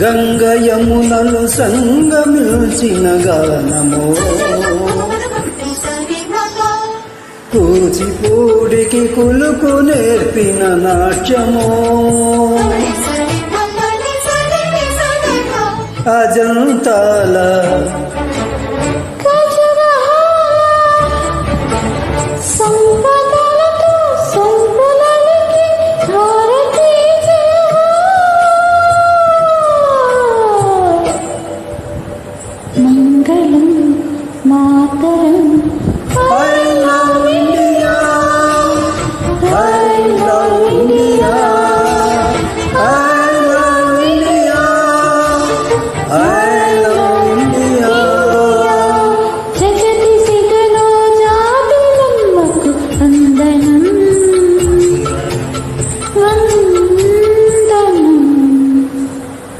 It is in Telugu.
గంగ యమునలు సంగమిల్చిన గానమో. కూచిపూడికి కులుకు నేర్పిన నాట్యము. అజంతాల సంగ கரம்